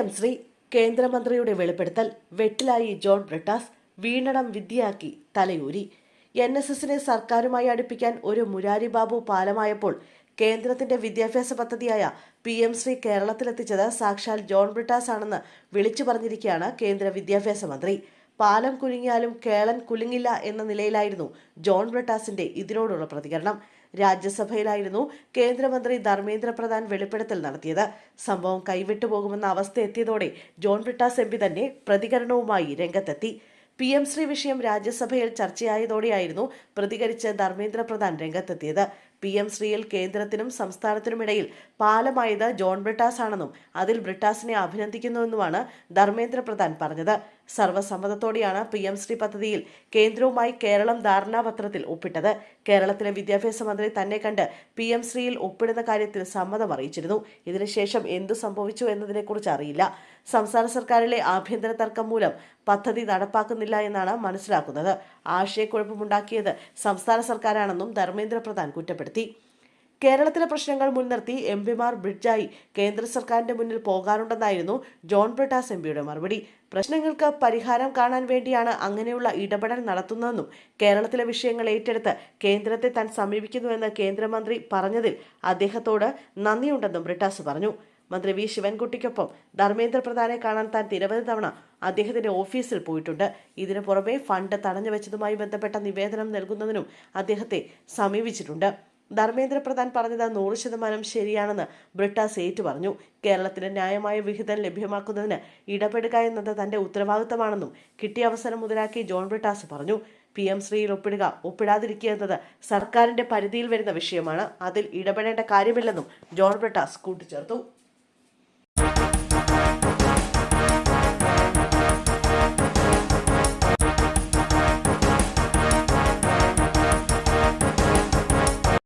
M Shri കേന്ദ്രമന്ത്രിയുടെ വെളിപ്പെടുത്തൽ വെട്ടിലായി ജോൺ ബ്രിട്ടാസ് വീണടം വിദ്യയാക്കി തലയൂരി. എൻ എസ് എസിനെ സർക്കാരുമായി അടുപ്പിക്കാൻ ഒരു മുരാരി ബാബു പാലമായപ്പോൾ കേന്ദ്രത്തിന്റെ വിദ്യാഭ്യാസ പദ്ധതിയായ പി എം ശ്രീ കേരളത്തിലെത്തിച്ചത് സാക്ഷാൽ ജോൺ ബ്രിട്ടാസ് ആണെന്ന് വിളിച്ചു പറഞ്ഞിരിക്കുകയാണ് കേന്ദ്ര വിദ്യാഭ്യാസ മന്ത്രി. പാലം കുലുങ്ങിയാലും കേളൻ കുലുങ്ങില്ല എന്ന നിലയിലായിരുന്നു ജോൺ ബ്രിട്ടാസിന്റെ ഇതിനോടുള്ള പ്രതികരണം. രാജ്യസഭയിലായിരുന്നു കേന്ദ്രമന്ത്രി ധർമ്മേന്ദ്ര പ്രധാൻ വെളിപ്പെടുത്തൽ നടത്തിയത്. സംഭവം കൈവിട്ടുപോകുമെന്ന അവസ്ഥ എത്തിയതോടെ ജോൺ ബ്രിട്ടാസ് എം തന്നെ പ്രതികരണവുമായി രംഗത്തെത്തി. പി എം ശ്രീ വിഷയം രാജ്യസഭയിൽ ചർച്ചയായതോടെയായിരുന്നു പ്രതികരിച്ച് ധർമ്മേന്ദ്ര പ്രധാൻ രംഗത്തെത്തിയത്. പി എം ശ്രീയിൽ കേന്ദ്രത്തിനും സംസ്ഥാനത്തിനുമിടയിൽ പാലമായത് ജോൺ ബ്രിട്ടാസ് ആണെന്നും അതിൽ ബ്രിട്ടാസിനെ അഭിനന്ദിക്കുന്നുവെന്നുമാണ് ധർമ്മേന്ദ്ര പ്രധാൻ പറഞ്ഞത്. സർവസമ്മതത്തോടെയാണ് പി എം ശ്രീ പദ്ധതിയിൽ കേന്ദ്രവുമായി കേരളം ധാരണാപത്രത്തിൽ ഒപ്പിട്ടത്. കേരളത്തിലെ വിദ്യാഭ്യാസ മന്ത്രി തന്നെ കണ്ട് പി എം ശ്രീയിൽ ഒപ്പിടുന്ന കാര്യത്തിൽ സമ്മതം അറിയിച്ചിരുന്നു. ഇതിനുശേഷം എന്തു സംഭവിച്ചു എന്നതിനെക്കുറിച്ച് അറിയില്ല. സംസ്ഥാന സർക്കാരിലെ ആഭ്യന്തര തർക്കം മൂലം പദ്ധതി നടപ്പാക്കുന്നില്ല എന്നാണ് മനസ്സിലാക്കുന്നത്. ആശയക്കുഴപ്പമുണ്ടാക്കിയത് സംസ്ഥാന സർക്കാരാണെന്നും ധർമ്മേന്ദ്ര പ്രധാൻ കുറ്റപ്പെടുത്തി. കേരളത്തിലെ പ്രശ്നങ്ങൾ മുൻനിർത്തി എം പിമാർ ബ്രിഡ്ജായി കേന്ദ്ര സർക്കാരിന്റെ മുന്നിൽ പോകാറുണ്ടെന്നായിരുന്നു ജോൺ ബ്രിട്ടാസ് എം പിയുടെ മറുപടി. പ്രശ്നങ്ങൾക്ക് പരിഹാരം കാണാൻ വേണ്ടിയാണ് അങ്ങനെയുള്ള ഇടപെടൽ നടത്തുന്നതെന്നും കേരളത്തിലെ വിഷയങ്ങൾ ഏറ്റെടുത്ത് കേന്ദ്രത്തെ താൻ സമീപിക്കുന്നുവെന്ന് കേന്ദ്രമന്ത്രി പറഞ്ഞതിൽ അദ്ദേഹത്തോട് നന്ദിയുണ്ടെന്നും ബ്രിട്ടാസ് പറഞ്ഞു. മന്ത്രി വി. ശിവൻകുട്ടിക്കൊപ്പം ധർമ്മേന്ദ്ര പ്രധാനെ കാണാൻ താൻ നിരവധി തവണ അദ്ദേഹത്തിന്റെ ഓഫീസിൽ പോയിട്ടുണ്ട്. ഇതിനു പുറമെ ഫണ്ട് തടഞ്ഞു വെച്ചതുമായി ബന്ധപ്പെട്ട നിവേദനം നൽകുന്നതിനും അദ്ദേഹത്തെ സമീപിച്ചിട്ടുണ്ട്. ധർമ്മേന്ദ്ര പ്രധാൻ പറഞ്ഞത് നൂറ് ശതമാനം ശരിയാണെന്ന് ബ്രിട്ട സേറ്റ് പറഞ്ഞു. കേരളത്തിന് ന്യായമായ വിഹിതം ലഭ്യമാക്കുന്നതിന് ഇടപെടുക എന്നത് തന്റെ ഉത്തരവാദിത്തമാണെന്നും കിട്ടിയ അവസരം മുതലാക്കി ജോൺ ബ്രിട്ടാസ് പറഞ്ഞു. പി എം ശ്രീയിൽ ഒപ്പിടുക ഒപ്പിടാതിരിക്കുക എന്നത് സർക്കാരിന്റെ പരിധിയിൽ വരുന്ന വിഷയമാണ്. അതിൽ ഇടപെടേണ്ട കാര്യമില്ലെന്നും ജോൺ ബ്രിട്ടാസ് കൂട്ടിച്ചേർത്തു.